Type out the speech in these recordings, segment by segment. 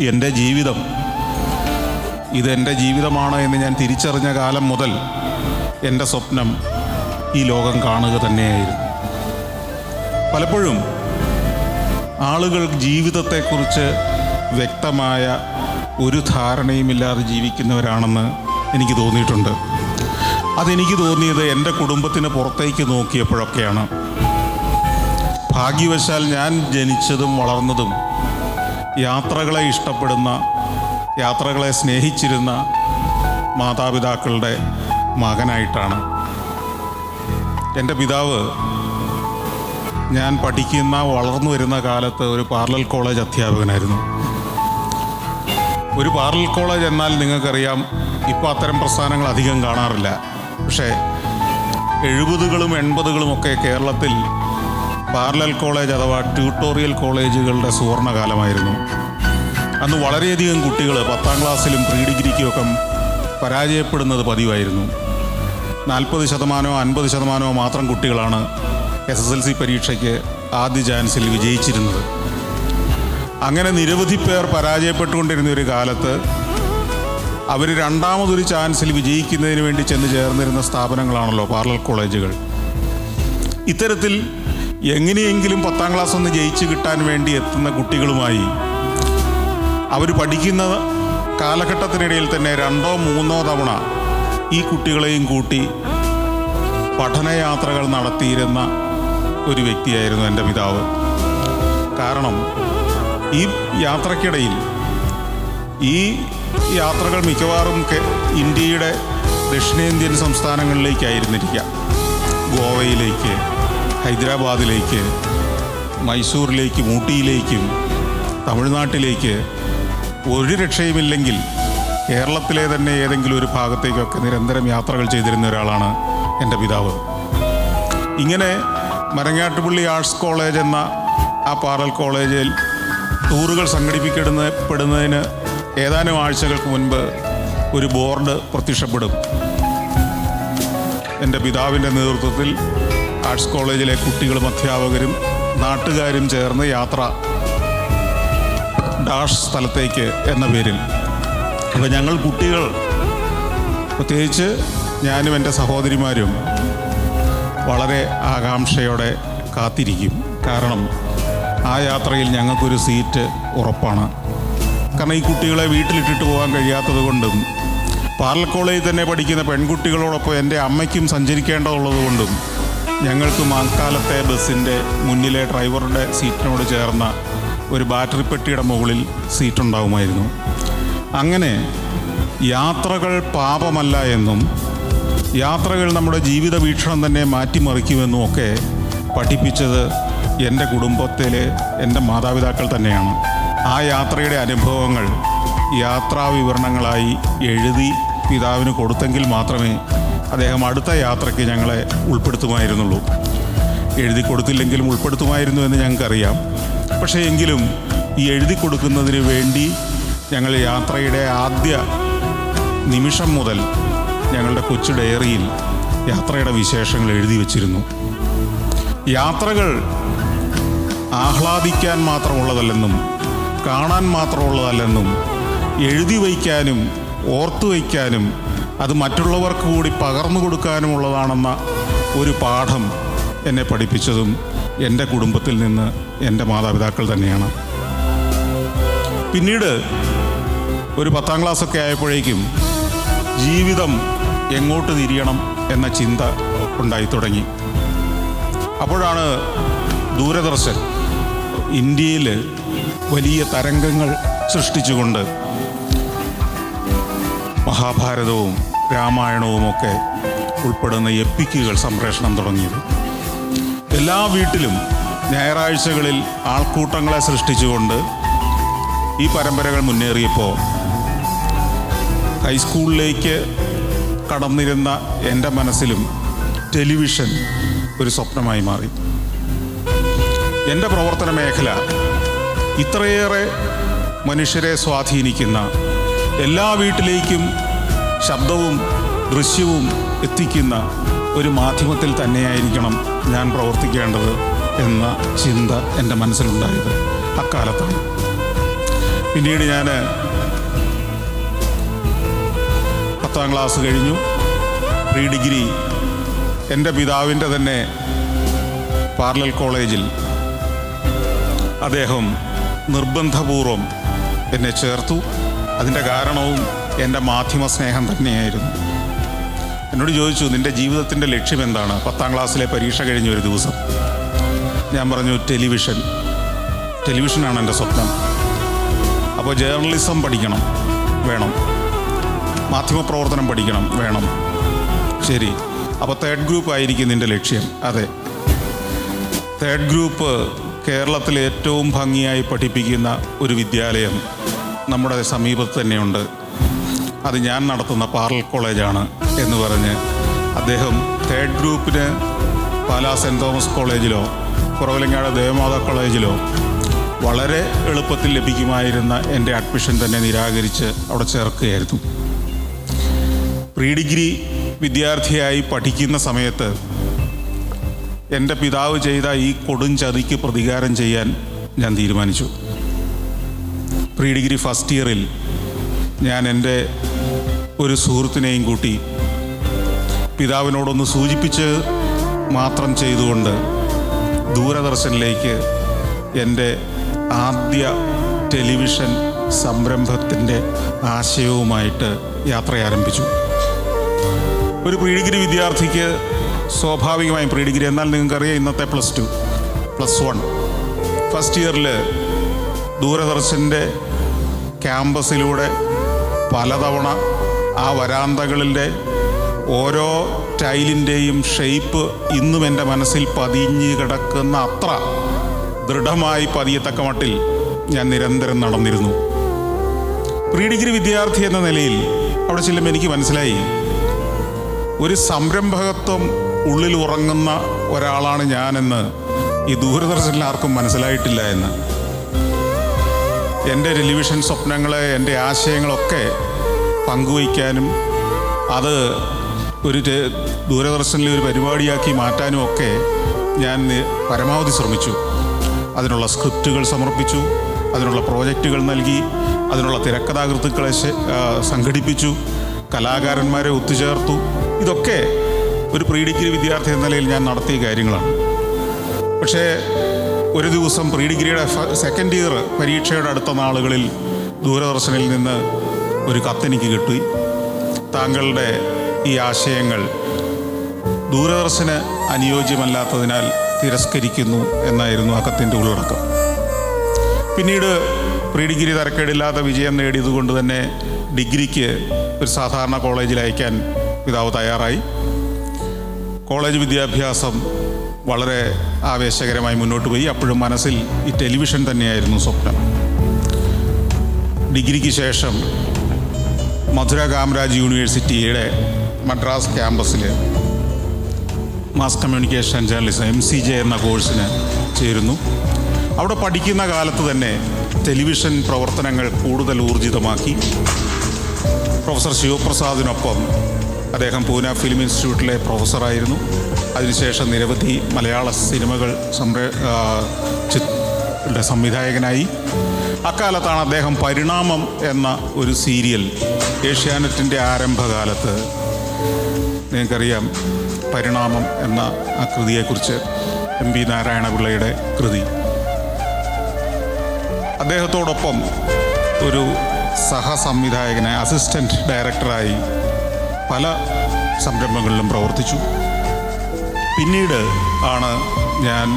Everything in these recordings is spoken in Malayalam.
എന്റെ ജീവിതം. ഇതെന്റെ ജീവിതമാണ് എന്ന് ഞാൻ തിരിച്ചറിഞ്ഞ കാലം മുതൽ എന്റെ സ്വപ്നം ഈ ലോകം കാണുക തന്നെയായിരുന്നു. പലപ്പോഴും ആളുകൾ ജീവിതത്തെക്കുറിച്ച് വ്യക്തമായ ഒരു ധാരണയുമില്ലാതെ ജീവിക്കുന്നവരാണെന്ന് എനിക്ക് തോന്നിയിട്ടുണ്ട്. അതെനിക്ക് തോന്നിയത് എന്റെ കുടുംബത്തിന് പുറത്തേക്ക് നോക്കിയപ്പോഴൊക്കെയാണ്. ഭാഗ്യവശാൽ ഞാൻ ജനിച്ചതും വളർന്നതും യാത്രകളെ ഇഷ്ടപ്പെടുന്ന യാത്രകളെ സ്നേഹിച്ചിരുന്ന മാതാപിതാക്കളുടെ മകനായിട്ടാണ്. എന്റെ പിതാവ് ഞാൻ പഠിക്കുന്ന വളർന്നു വരുന്ന കാലത്ത് ഒരു പാർലൽ കോളേജ് അധ്യാപകനായിരുന്നു. ഒരു പാർലൽ കോളേജ് എന്നാൽ നിങ്ങൾക്കറിയാം ഇപ്പോൾ അത്തരം പ്രസ്ഥാനങ്ങൾ അധികം കാണാറില്ല. പക്ഷേ എഴുപതുകളും എൺപതുകളും ഒക്കെ കേരളത്തിൽ പാർലൽ കോളേജ് അഥവാ ട്യൂട്ടോറിയൽ കോളേജുകളുടെ സുവർണകാലമായിരുന്നു. അന്ന് വളരെയധികം കുട്ടികൾ പത്താം ക്ലാസ്സിലും പ്രീ ഡിഗ്രിക്കും ഒക്കെ പരാജയപ്പെടുന്നത് പതിവായിരുന്നു. നാൽപ്പത് ശതമാനമോ അൻപത് ശതമാനമോ മാത്രം കുട്ടികളാണ് എസ് എസ് എൽ സി പരീക്ഷയ്ക്ക് ആദ്യ ചാൻസിൽ വിജയിച്ചിരുന്നത്. അങ്ങനെ നിരവധി പേർ പരാജയപ്പെട്ടുകൊണ്ടിരുന്ന ഒരു കാലത്ത് അവർ രണ്ടാമതൊരു ചാൻസിൽ വിജയിക്കുന്നതിന് വേണ്ടി ചെന്ന് ചേർന്നിരുന്ന സ്ഥാപനങ്ങളാണല്ലോ പാർലൽ കോളേജുകൾ. ഇത്തരത്തിൽ എങ്ങനെയെങ്കിലും പത്താം ക്ലാസ് ഒന്ന് ജയിച്ചു കിട്ടാൻ വേണ്ടി എത്തുന്ന കുട്ടികളുമായി അവർ പഠിക്കുന്ന കാലഘട്ടത്തിനിടയിൽ തന്നെ രണ്ടോ മൂന്നോ തവണ ഈ കുട്ടികളെയും കൂട്ടി പഠനയാത്രകൾ നടത്തിയിരുന്ന ഒരു വ്യക്തിയായിരുന്നു എന്റെ പിതാവ്. കാരണം ഈ യാത്രക്കിടയിൽ ഈ യാത്രകൾ മിക്കവാറും ഇന്ത്യയുടെ ദക്ഷിണേന്ത്യൻ സംസ്ഥാനങ്ങളിലേക്കായിരുന്നിരിക്കുക. ഗോവയിലേക്ക് ഹൈദരാബാദിലേക്ക് മൈസൂറിലേക്കും ഊട്ടിയിലേക്കും തമിഴ്നാട്ടിലേക്ക് ഒരു രക്ഷയുമില്ലെങ്കിൽ കേരളത്തിലെ തന്നെ ഏതെങ്കിലും ഒരു ഭാഗത്തേക്കൊക്കെ നിരന്തരം യാത്രകൾ ചെയ്തിരുന്ന ഒരാളാണ് എന്റെ പിതാവ്. ഇങ്ങനെ മരങ്ങാട്ടുപള്ളി ആർട്സ് കോളേജ് എന്ന ആ പാറൽ കോളേജിൽ ടൂറുകൾ സംഘടിപ്പിക്കപ്പെടുന്നതിന് ഏതാനും ആഴ്ചകൾക്ക് മുൻപ് ഒരു ബോർഡ് പ്രത്യക്ഷപ്പെടും. എന്റെ പിതാവിന്റെ നേതൃത്വത്തിൽ ആർട്സ് കോളേജിലെ കുട്ടികളും അധ്യാപകരും നാട്ടുകാരും ചേർന്ന് യാത്ര ഡാഷ് സ്ഥലത്തേക്ക് എന്ന പേരിൽ. അപ്പോൾ ഞങ്ങൾ കുട്ടികൾ പ്രത്യേകിച്ച് ഞാനും എന്റെ സഹോദരിമാരും വളരെ ആകാംക്ഷയോടെ കാത്തിരിക്കും. കാരണം ആ യാത്രയിൽ ഞങ്ങൾക്കൊരു സീറ്റ് ഉറപ്പാണ്. കാരണം ഈ കുട്ടികളെ വീട്ടിലിട്ടിട്ട് പോകാൻ കഴിയാത്തത് കൊണ്ടും പാർലക്കോളേജിൽ തന്നെ പഠിക്കുന്ന പെൺകുട്ടികളോടൊപ്പം എന്റെ അമ്മയ്ക്കും സഞ്ചരിക്കേണ്ടതുള്ളത് കൊണ്ടും ഞങ്ങൾക്ക് മാങ്കാലത്തെ ബസ്സിന്റെ മുന്നിലെ ഡ്രൈവറുടെ സീറ്റിനോട് ചേർന്ന ഒരു ബാറ്ററി പെട്ടിയുടെ മുകളിൽ സീറ്റുണ്ടാവുമായിരുന്നു. അങ്ങനെ യാത്രകൾ പാപമല്ല എന്നും യാത്രകൾ നമ്മുടെ ജീവിത വീക്ഷണം തന്നെ മാറ്റിമറിക്കുമെന്നും ഒക്കെ പഠിപ്പിച്ചത് എന്റെ കുടുംബത്തിലെ എന്റെ മാതാപിതാക്കൾ തന്നെയാണ്. ആ യാത്രയുടെ അനുഭവങ്ങൾ യാത്രാ വിവരണങ്ങളായി എഴുതി പിതാവിന് കൊടുത്തെങ്കിൽ മാത്രമേ അദ്ദേഹം അടുത്ത യാത്രയ്ക്ക് ഞങ്ങളെ ഉൾപ്പെടുത്തുമായിരുന്നുള്ളൂ. എഴുതി കൊടുത്തില്ലെങ്കിലും ഉൾപ്പെടുത്തുമായിരുന്നു എന്ന് ഞങ്ങൾക്കറിയാം. പക്ഷേ എങ്കിലും ഈ എഴുതി കൊടുക്കുന്നതിന് വേണ്ടി ഞങ്ങൾ യാത്രയുടെ ആദ്യ നിമിഷം മുതൽ ഞങ്ങളുടെ കൊച്ചു ഡയറിയിൽ യാത്രയുടെ വിശേഷങ്ങൾ എഴുതി വച്ചിരുന്നു. യാത്രകൾ ആഹ്ലാദിക്കാൻ മാത്രമുള്ളതല്ലെന്നും കാണാൻ മാത്രമുള്ളതല്ലെന്നും എഴുതി വയ്ക്കാനും ഓർത്തു വയ്ക്കാനും അത് മറ്റുള്ളവർക്ക് കൂടി പകർന്നു കൊടുക്കാനുമുള്ളതാണെന്ന ഒരു പാഠം എന്നെ പഠിപ്പിച്ചതും എന്റെ കുടുംബത്തിൽ നിന്ന് എന്റെ മാതാപിതാക്കൾ തന്നെയാണ്. പിന്നീട് ഒരു പത്താം ക്ലാസ്സൊക്കെ ആയപ്പോഴേക്കും ജീവിതം എങ്ങോട്ട് തിരിയണം എന്ന ചിന്ത ഉണ്ടായി തുടങ്ങി. അപ്പോഴാണ് ദൂരദർശൻ ഇന്ത്യയിൽ വലിയ തരംഗങ്ങൾ സൃഷ്ടിച്ചുകൊണ്ട് മഹാഭാരതവും രാമായണവുമൊക്കെ ഉൾപ്പെടുന്ന എപ്പിക്കുകൾ സംപ്രേഷണം തുടങ്ങിയത്. എല്ലാ വീട്ടിലും ഞായറാഴ്ചകളിൽ ആൾക്കൂട്ടങ്ങളെ സൃഷ്ടിച്ചുകൊണ്ട് ഈ പരമ്പരകൾ മുന്നേറിയപ്പോൾ ഹൈസ്കൂളിലേക്ക് കടന്നിരുന്ന എന്റെ മനസ്സിലും ടെലിവിഷൻ ഒരു സ്വപ്നമായി മാറി. എന്റെ പ്രവർത്തന മേഖല ഇത്രയേറെ മനുഷ്യരെ സ്വാധീനിക്കുന്ന എല്ലാ വീട്ടിലേക്കും ശബ്ദവും ദൃശ്യവും എത്തിക്കുന്ന ഒരു മാധ്യമത്തിൽ തന്നെയായിരിക്കണം ഞാൻ പ്രവർത്തിക്കേണ്ടത് എന്ന ചിന്ത എന്റെ മനസ്സിലുണ്ടായത് അക്കാലത്താണ്. പിന്നീട് ഞാൻ പത്താം ക്ലാസ് കഴിഞ്ഞു. പ്രീ ഡിഗ്രി എന്റെ പിതാവിന്റെ തന്നെ പാർലൽ കോളേജിൽ അദ്ദേഹം നിർബന്ധപൂർവം എന്നെ ചേർത്തു. അതിന്റെ കാരണവും എന്റെ മാധ്യമ സ്നേഹം തന്നെയായിരുന്നു. എന്നോട് ചോദിച്ചു നിന്റെ ജീവിതത്തിന്റെ ലക്ഷ്യം എന്താണ്? പത്താം ക്ലാസ്സിലെ പരീക്ഷ കഴിഞ്ഞ ഒരു ദിവസം. ഞാൻ പറഞ്ഞു ടെലിവിഷൻ. ടെലിവിഷനാണ് എന്റെ സ്വപ്നം. അപ്പോൾ ജേർണലിസം പഠിക്കണം. വേണം. മാധ്യമപ്രവർത്തനം പഠിക്കണം. വേണം. ശരി. അപ്പോൾ തേർഡ് ഗ്രൂപ്പ് ആയിരിക്കും നിന്റെ ലക്ഷ്യം. അതെ. തേർഡ് ഗ്രൂപ്പ് കേരളത്തിൽ ഏറ്റവും ഭംഗിയായി പഠിപ്പിക്കുന്ന ഒരു വിദ്യാലയം. നമ്മുടെ സമീപത്ത് തന്നെയുണ്ട്. അത് ഞാൻ നടത്തുന്ന പാറൽ കോളേജാണ് എന്ന് പറഞ്ഞ് അദ്ദേഹം തേർഡ് ഗ്രൂപ്പിന് പാലാ സെന്റ് തോമസ് കോളേജിലോ കുറവലങ്ങാട് ദേവമാതാ കോളേജിലോ വളരെ എളുപ്പത്തിൽ ലഭിക്കുമായിരുന്ന എന്റെ അഡ്മിഷൻ തന്നെ നിരാകരിച്ച് അവിടെ ചേർക്കുകയായിരുന്നു. പ്രീ ഡിഗ്രി വിദ്യാർത്ഥിയായി പഠിക്കുന്ന സമയത്ത് എന്റെ പിതാവ് ചെയ്ത ഈ കൊടും ചതിക്ക് പ്രതികാരം ചെയ്യാൻ ഞാൻ തീരുമാനിച്ചു. പ്രീ ഡിഗ്രി ഫസ്റ്റ് ഇയറിൽ ഞാൻ എന്റെ ഒരു സുഹൃത്തിനെയും കൂട്ടി പിതാവിനോടൊന്ന് സൂചിപ്പിച്ച് മാത്രം ചെയ്തുകൊണ്ട് ദൂരദർശനിലേക്ക് എന്റെ ആദ്യ ടെലിവിഷൻ സംരംഭത്തിന്റെ ആശയവുമായിട്ട് യാത്ര ആരംഭിച്ചു. ഒരു പ്രീ ഡിഗ്രി വിദ്യാർത്ഥിക്ക് സ്വാഭാവികമായും പ്രീ ഡിഗ്രി എന്നാൽ നിങ്ങൾക്കറിയാം ഇന്നത്തെ plus two plus one. First ഇയറിൽ ദൂരദർശന്റെ ക്യാമ്പസിലൂടെ പലതവണ ആ വരാന്തകളിലെ ഓരോ ടൈലിന്റെയും ഷെയ്പ്പ് ഇന്നും എന്റെ മനസ്സിൽ പതിഞ്ഞ് കിടക്കുന്ന അത്ര ദൃഢമായി പതിയത്തക്ക മട്ടിൽ ഞാൻ നിരന്തരം നടന്നിരുന്നു. പ്രീ ഡിഗ്രി വിദ്യാർത്ഥി എന്ന നിലയിൽ അവിടെ ചെല്ലുമ്പോൾ എനിക്ക് മനസ്സിലായി. ഒരു സംരംഭകത്വം ഉള്ളിൽ ഉറങ്ങുന്ന ഒരാളാണ് ഞാനെന്ന് ഈ ദൂരദർശനിൽ ആർക്കും മനസ്സിലായിട്ടില്ല എന്ന്. എന്റെ ടെലിവിഷൻ സ്വപ്നങ്ങളെ എന്റെ ആശയങ്ങളൊക്കെ പങ്കുവയ്ക്കാനും അത് ഒരു ദൂരദർശനിലെ ഒരു പരിപാടിയാക്കി മാറ്റാനും ഒക്കെ ഞാൻ പരമാവധി ശ്രമിച്ചു. അതിനുള്ള സ്ക്രിപ്റ്റുകൾ സമർപ്പിച്ചു അതിനുള്ള പ്രോജക്റ്റുകൾ നൽകി അതിനുള്ള തിരക്കഥാകൃത്തുക്കളെ സംഘടിപ്പിച്ചു കലാകാരന്മാരെ ഒത്തുചേർത്തു. ഇതൊക്കെ ഒരു പ്രീ ഡിഗ്രി വിദ്യാർത്ഥി എന്ന നിലയിൽ ഞാൻ നടത്തിയ കാര്യങ്ങളാണ്. പക്ഷേ ഒരു ദിവസം പ്രീ ഡിഗ്രിയുടെ സെക്കൻഡ് ഇയർ പരീക്ഷയുടെ അടുത്ത നാളുകളിൽ ദൂരദർശനിൽ നിന്ന് ഒരു കത്തെനിക്ക് കിട്ടി. താങ്കളുടെ ഈ ആശയങ്ങൾ ദൂരദർശന് അനുയോജ്യമല്ലാത്തതിനാൽ തിരസ്കരിക്കുന്നു എന്നായിരുന്നു ആ കത്തിന്റെ ഉള്ളടക്കം. പിന്നീട് പ്രീ ഡിഗ്രി തരക്കേടില്ലാത്ത വിജയം നേടിയതുകൊണ്ട് തന്നെ ഡിഗ്രിക്ക് ഒരു സാധാരണ കോളേജിൽ അയക്കാൻ പിതാവ് തയ്യാറായി. കോളേജ് വിദ്യാഭ്യാസം വളരെ ആവേശകരമായി മുന്നോട്ട് പോയി. അപ്പോഴും മനസ്സിൽ ഈ ടെലിവിഷൻ തന്നെയായിരുന്നു സ്വപ്നം. ഡിഗ്രിക്ക് ശേഷം മധുര കാമരാജ് യൂണിവേഴ്സിറ്റിയുടെ മദ്രാസ് ക്യാമ്പസിൽ mass communication journalism M C J എന്ന കോഴ്സിന് ചേരുന്നു. അവിടെ പഠിക്കുന്ന കാലത്ത് തന്നെ ടെലിവിഷൻ പ്രവർത്തനങ്ങൾ കൂടുതൽ ഊർജിതമാക്കി. പ്രൊഫസർ ശിവപ്രസാദിനൊപ്പം അദ്ദേഹം പൂന ഫിലിം ഇൻസ്റ്റിറ്റ്യൂട്ടിലെ പ്രൊഫസറായിരുന്നു. അതിനുശേഷം നിരവധി മലയാള സിനിമകൾ സംരേ സംവിധായകനായി. അക്കാലത്താണ് അദ്ദേഹം പരിണാമം എന്ന ഒരു സീരിയൽ ഏഷ്യാനെറ്റിന്റെ ആരംഭകാലത്ത് നിങ്ങൾക്കറിയാം പരിണാമം എന്ന ആ കൃതിയെക്കുറിച്ച് എം പി നാരായണപിള്ളയുടെ കൃതി. അദ്ദേഹത്തോടൊപ്പം ഒരു സഹസംവിധായകനെ അസിസ്റ്റന്റ് ഡയറക്ടറായി പല സംരംഭങ്ങളിലും പ്രവർത്തിച്ചു. പിന്നീട് ആണ് ഞാൻ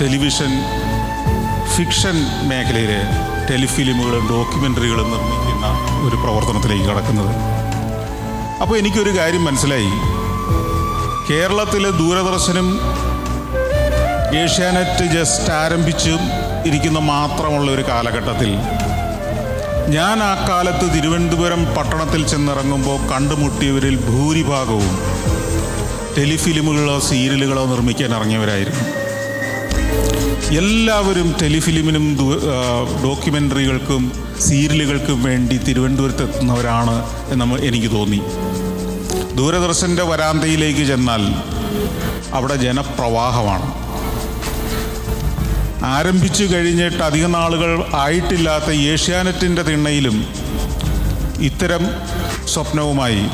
ടെലിവിഷൻ ഫിക്ഷൻ മേഖലയിൽ ടെലിഫിലിമുകളും ഡോക്യുമെന്ററികളും നിർമ്മിക്കുന്ന ഒരു പ്രവർത്തനത്തിലേക്ക് കടക്കുന്നത്. അപ്പോൾ എനിക്കൊരു കാര്യം മനസ്സിലായി. കേരളത്തിലെ ദൂരദർശനും ഏഷ്യാനെറ്റ് ജസ്റ്റ് ആരംഭിച്ചും ഇരിക്കുന്ന മാത്രമുള്ള ഒരു കാലഘട്ടത്തിൽ ഞാൻ ആ കാലത്ത് തിരുവനന്തപുരം പട്ടണത്തിൽ ചെന്നിറങ്ങുമ്പോൾ കണ്ടുമുട്ടിയവരിൽ ഭൂരിഭാഗവും ടെലിഫിലിമുകളോ സീരിയലുകളോ നിർമ്മിക്കാൻ ഇറങ്ങിയവരായിരുന്നു. എല്ലാവരും ടെലിഫിലിമിനും ഡോക്യുമെന്ററികൾക്കും സീരിയലുകൾക്കും വേണ്ടി തിരുവനന്തപുരത്ത് എത്തുന്നവരാണ് എന്ന് എനിക്ക് തോന്നി. ദൂരദർശന്റെ വരാന്തയിലേക്ക് ചെന്നാൽ അവിടെ ജനപ്രവാഹമാണ്. ആരംഭിച്ചു കഴിഞ്ഞിട്ട് അധിക നാളുകൾ ആയിട്ടില്ലാത്ത ഏഷ്യാനെറ്റിന്റെ തിണ്ണയിലും ഇത്തരം സ്വപ്നവുമായി.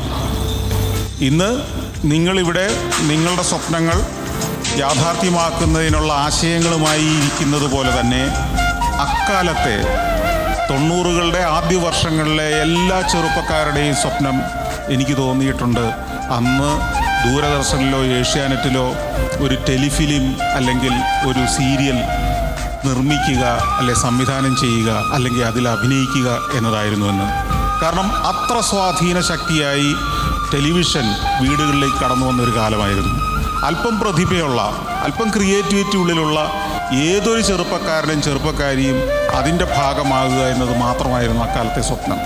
ഇന്ന് നിങ്ങളിവിടെ നിങ്ങളുടെ സ്വപ്നങ്ങൾ യാഥാർത്ഥ്യമാക്കുന്നതിനുള്ള ആശയങ്ങളുമായി ഇരിക്കുന്നത് പോലെ തന്നെ അക്കാലത്തെ തൊണ്ണൂറുകളുടെ ആദ്യ വർഷങ്ങളിലെ എല്ലാ ചെറുപ്പക്കാരുടെയും സ്വപ്നം എനിക്ക് തോന്നിയിട്ടുണ്ട്. അന്ന് ദൂരദർശനിലോ ഏഷ്യാനെറ്റിലോ ഒരു ടെലിഫിലിം അല്ലെങ്കിൽ ഒരു സീരിയൽ നിർമ്മിക്കുക അല്ലെ സംവിധാനം ചെയ്യുക അല്ലെങ്കിൽ അതിൽ അഭിനയിക്കുക എന്നതായിരുന്നു എന്ന് കാരണം അത്ര സ്വാധീന ശക്തിയായി ടെലിവിഷൻ വീടുകളിലേക്ക് കടന്നു വന്ന ഒരു കാലമായിരുന്നു. അല്പം പ്രതിഭയുള്ള അല്പം ക്രിയേറ്റിവിറ്റി ഉള്ളിലുള്ള ഏതൊരു ചെറുപ്പക്കാരനും ചെറുപ്പക്കാരിയും അതിന്റെ ഭാഗമാകുക എന്നത് മാത്രമായിരുന്നു അക്കാലത്തെ സ്വപ്നം.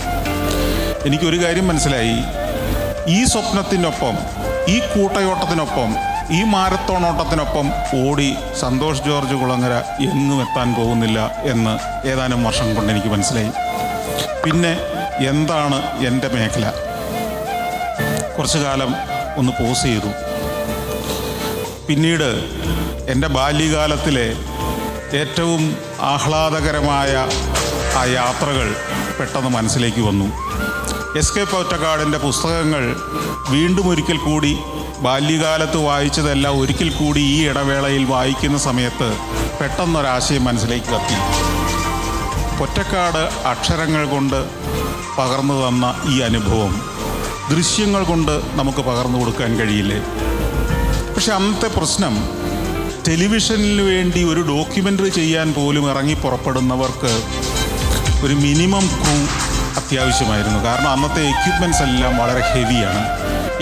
എനിക്കൊരു കാര്യം മനസ്സിലായി. ഈ സ്വപ്നത്തിനൊപ്പം ഈ കൂട്ടയോട്ടത്തിനൊപ്പം ഈ മാരത്തോൺ ഓട്ടത്തിനൊപ്പം ഓടി സന്തോഷ് ജോർജ് കുളങ്ങര എങ്ങും എത്താൻ പോകുന്നില്ല എന്ന് ഏതാനും വർഷം കൊണ്ട് എനിക്ക് മനസ്സിലായി. പിന്നെ എന്താണ് എന്റെ മേഖല? കുറച്ചു കാലം ഒന്ന് പോസ് ചെയ്തു. പിന്നീട് എന്റെ ബാല്യകാലത്തിലെ ഏറ്റവും ആഹ്ലാദകരമായ ആ യാത്രകൾ പെട്ടെന്ന് മനസ്സിലേക്ക് വന്നു. എസ് കെ പുസ്തകങ്ങൾ വീണ്ടും ഒരിക്കൽ കൂടി ബാല്യകാലത്ത് വായിച്ചതെല്ലാം ഒരിക്കൽ കൂടി ഈ ഇടവേളയിൽ വായിക്കുന്ന സമയത്ത് പെട്ടെന്നൊരാശയം മനസ്സിലേക്ക് കത്തി. പൊറ്റക്കാട് അക്ഷരങ്ങൾ കൊണ്ട് പകർന്നു തന്ന ഈ അനുഭവം ദൃശ്യങ്ങൾ കൊണ്ട് നമുക്ക് പകർന്നു കൊടുക്കാൻ കഴിയില്ലേ? പക്ഷെ അന്നത്തെ പ്രശ്നം ടെലിവിഷനിൽ വേണ്ടി ഒരു ഡോക്യുമെന്ററി ചെയ്യാൻ പോലും ഇറങ്ങി പുറപ്പെടുന്നവർക്ക് ഒരു മിനിമം ക്രൂ അത്യാവശ്യമായിരുന്നു. കാരണം അന്നത്തെ എക്യുപ്മെന്റ്സ് എല്ലാം വളരെ ഹെവിയാണ്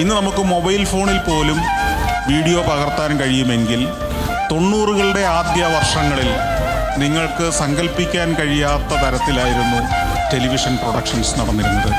ഇന്ന് നമുക്ക് മൊബൈൽ ഫോണിൽ പോലും വീഡിയോ പകർത്താൻ കഴിയുമെങ്കിൽ തൊണ്ണൂറുകളുടെ ആദ്യ വർഷങ്ങളിൽ നിങ്ങൾക്ക് സങ്കല്പിക്കാൻ കഴിയാത്ത തരത്തിലായിരുന്നു ടെലിവിഷൻ പ്രൊഡക്ഷൻസ് നടന്നിരുന്നത്.